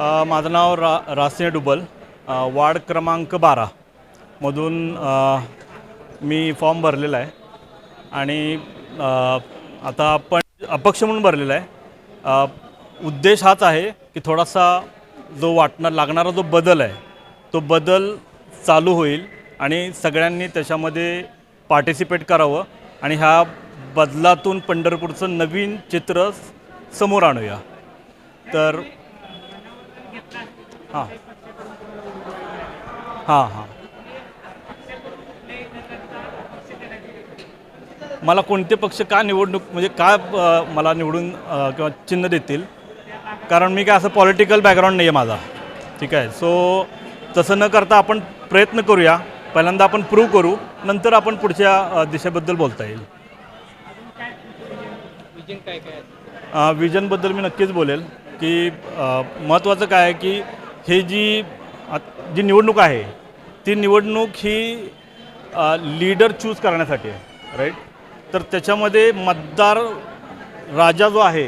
माझं नाव रा रासिने डुबल. वार्ड क्रमांक बारा. मधून मी फॉर्म भरलेला आहे. आणि आता आपण अपक्ष म्हणून भरलेला आहे. उद्देश हाच आहे की थोडासा जो वाटणार लागणारा जो बदल आहे तो बदल चालू होईल आणि सगळ्यांनी त्याच्यामध्ये पार्टिसिपेट करावं आणि ह्या बदलातून पंढरपूरचं नवीन चित्र समोर आणूया. तर हां. हां हां. मला कोणते पक्ष का निवडणूक म्हणजे का अ, मला निवडून अ, किंवा चिन्ह देतील? कारण मी काय असं पॉलिटिकल बॅकग्राऊंड नाही आहे माझा. ठीक आहे? सो तसं न करता आपण प्रयत्न करूया. पहिल्यांदा आपण प्रूव्ह करू. नंतर आपण पुढच्या अ, दिशेबद्दल बोलता येईल. विजन काय विजनबद्दल मी नक्कीच बोलेल की महत्त्वाचं काय आहे की हे जी जी निवडणूक आहे ती निवडणूक ही लीडर चूज करण्यासाठी आहे राईट तर त्याच्यामध्ये मतदार राजा जो आहे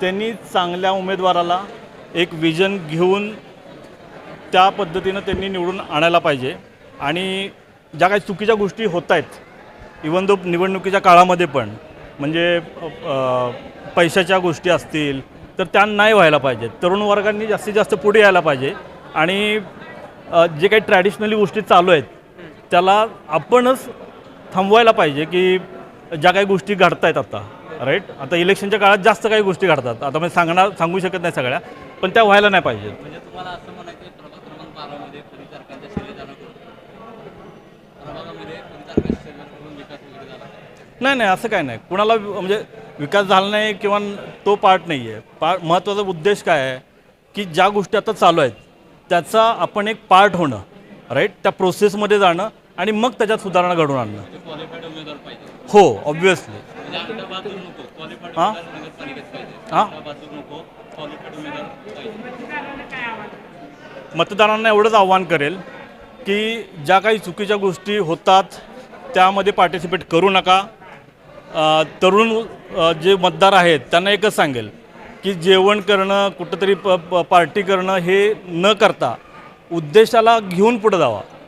त्यांनी चांगल्या उमेदवाराला एक विजन घेऊन त्या पद्धतीनं त्यांनी निवडून आणायला पाहिजे. आणि ज्या काही चुकीच्या गोष्टी होत आहेत इवन दो निवडणुकीच्या काळामध्ये पण म्हणजे पैशाच्या गोष्टी असतील तर त्या नाही व्हायला पाहिजेत तरुण वर्गांनी जास्तीत जास्त पुढे यायला पाहिजे. आणि जे काही ट्रॅडिशनली गोष्टी चालू आहेत त्याला आपणच थांबवायला पाहिजे की ज्या काही गोष्टी घडत आहेत आता राईट आता इलेक्शनच्या काळात जास्त काही गोष्टी घडतात. आता मी सांगणार सांगू शकत नाही सगळ्या पण त्या व्हायला नाही पाहिजेत. म्हणजे नाही नाही असं काय नाही. कुणाला म्हणजे विकास झाला नाही किंवा तो पार्ट नाही आहे पा महत्त्वाचा उद्देश काय आहे? की ज्या गोष्टी आता चालू आहेत त्याचा आपण एक पार्ट होणं राईट त्या प्रोसेसमध्ये जाणं आणि मग त्याच्यात सुधारणा घडवून आणणं. हो ऑब्विसली हां? हां? मतदारांना एवढंच आव्हान करेल की ज्या काही चुकीच्या गोष्टी होतात त्यामध्ये पार्टिसिपेट करू नका. तरुण जे मतदार आहेत त्यांना एकच सांगेल की जेवण करणं कुठंतरी प प- पार्टी करणं हे न करता उद्देशाला घेऊन पुढं जावा.